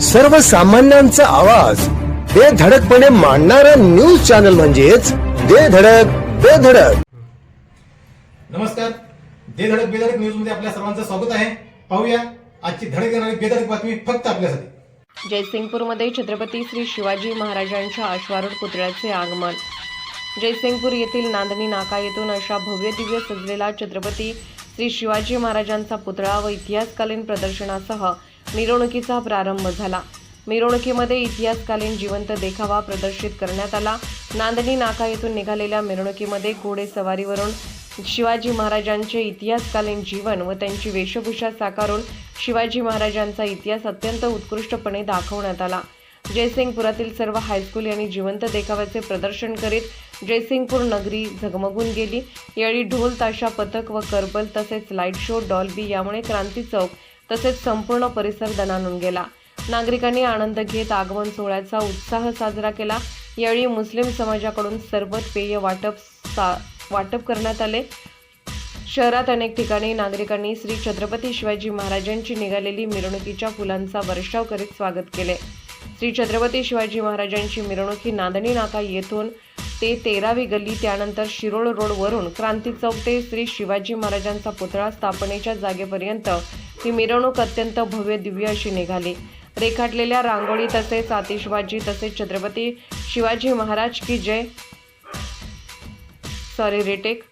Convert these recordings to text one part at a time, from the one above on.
सर्वसामान्यांचा आवाज. बेधडकपणे मांडणारा न्यूज चॅनल म्हणजेच बेधडक बेधडक नमस्कार. दे धडक बेधडक न्यूजमध्ये आपल्या सर्वांचं स्वागत आहे. पाहूया आजची धडक देणारी बेधडक बातमी फक्त आपल्यासाठी. जयसिंगपूरमध्ये छत्रपती श्री शिवाजी महाराजांच्या अश्वारूढ पुतळ्याचे आगमन. जयसिंगपूर येथील नांदणी नाका येथून अशा भव्य दिव्य सजलेला छत्रपती श्री शिवाजी महाराजांचा पुतळा व इतिहासकालीन प्रदर्शनासह मिरवणुकीचा प्रारंभ झाला. मिरवणुकीमध्ये इतिहासकालीन जिवंत देखावा प्रदर्शित करण्यात आला. नांदणी नाका येथून निघालेल्या मिरवणुकीमध्ये घोडेसवारीवरून शिवाजी महाराजांचे इतिहासकालीन जीवन व त्यांची वेशभूषा साकारून शिवाजी महाराजांचा इतिहास अत्यंत उत्कृष्टपणे दाखवण्यात आला. जयसिंगपुरातील सर्व हायस्कूल यांनी जिवंत देखाव्याचे प्रदर्शन करीत जयसिंगपूर नगरी झगमगून गेली. यावेळी ढोल ताशा पथक व करबल तसेच लाइट शो डॉल्बी यामुळे क्रांती चौक तसेच संपूर्ण परिसर दणानून गेला. नागरिकांनी आनंद घेत आगमन सोहळ्याचा उत्साह साजरा केला. यावेळी मुस्लिम समाजाकडून सरबत पेय वाटप सा वाटप करण्यात आले. शहरात अनेक ठिकाणी नागरिकांनी श्री छत्रपती शिवाजी महाराजांची निघालेली मिरवणुकीच्या फुलांचा वर्षाव करीत स्वागत केले. श्री छत्रपती शिवाजी महाराजांची मिरवणूक ही नांदणी नाका येथून ते तेरावी गल्ली त्यानंतर शिरोळ रोडवरून क्रांती चौक ते श्री शिवाजी महाराजांचा पुतळा स्थापनेच्या जागेपर्यंत ही मिरवणूक अत्यंत भव्य दिव्य अशी निघाली. रेखाटलेल्या रांगोळी तसेच आतिषबाजी तसेच छत्रपती शिवाजी महाराज की जय. सॉरी रिटेक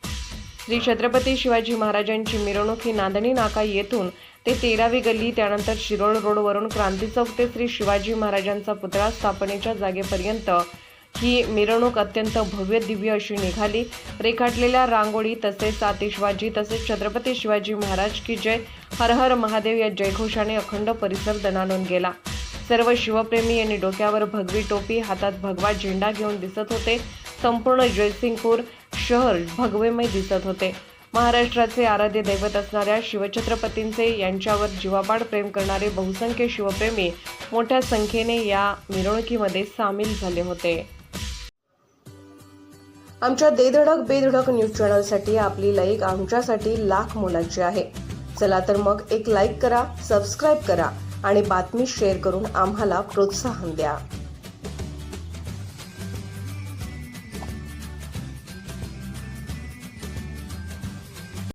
श्री छत्रपती शिवाजी महाराजांची मिरवणूक ही नांदणी नाका येथून ते तेरावी गल्ली त्यानंतर शिरोळ रोडवरून क्रांती चौक ते श्री शिवाजी महाराजांचा पुतळा स्थापनेच्या जागेपर्यंत ही मिरवणूक अत्यंत भव्य दिव्य अशी निघाली. रेखाटलेल्या रांगोळी तसेच आतिषबाजी तसेच छत्रपती शिवाजी महाराज की जय हर हर महादेव या जयघोषाने अखंड परिसर दणानून गेला. सर्व शिवप्रेमी यांनी डोक्यावर भगवी टोपी हातात भगवा झेंडा घेऊन दिसत होते. संपूर्ण जयसिंगपूर शहर भगवेमय दिसत होते. महाराष्ट्राचे आराध्य दैवत असणाऱ्या शिवछत्रपतींचे यांच्यावर जीवापाड प्रेम करणारे बहुसंख्य शिवप्रेमी मोठ्या संख्येने या मिरवणुकीमध्ये सामील झाले होते. आमच्या देधडक बेधडक न्यूज चॅनलसाठी आपली लाईक आमच्यासाठी लाख मोलाची आहे. चला तर मग एक लाईक करा सबस्क्राईब करा आणि बातमी शेअर करून आम्हाला प्रोत्साहन द्या.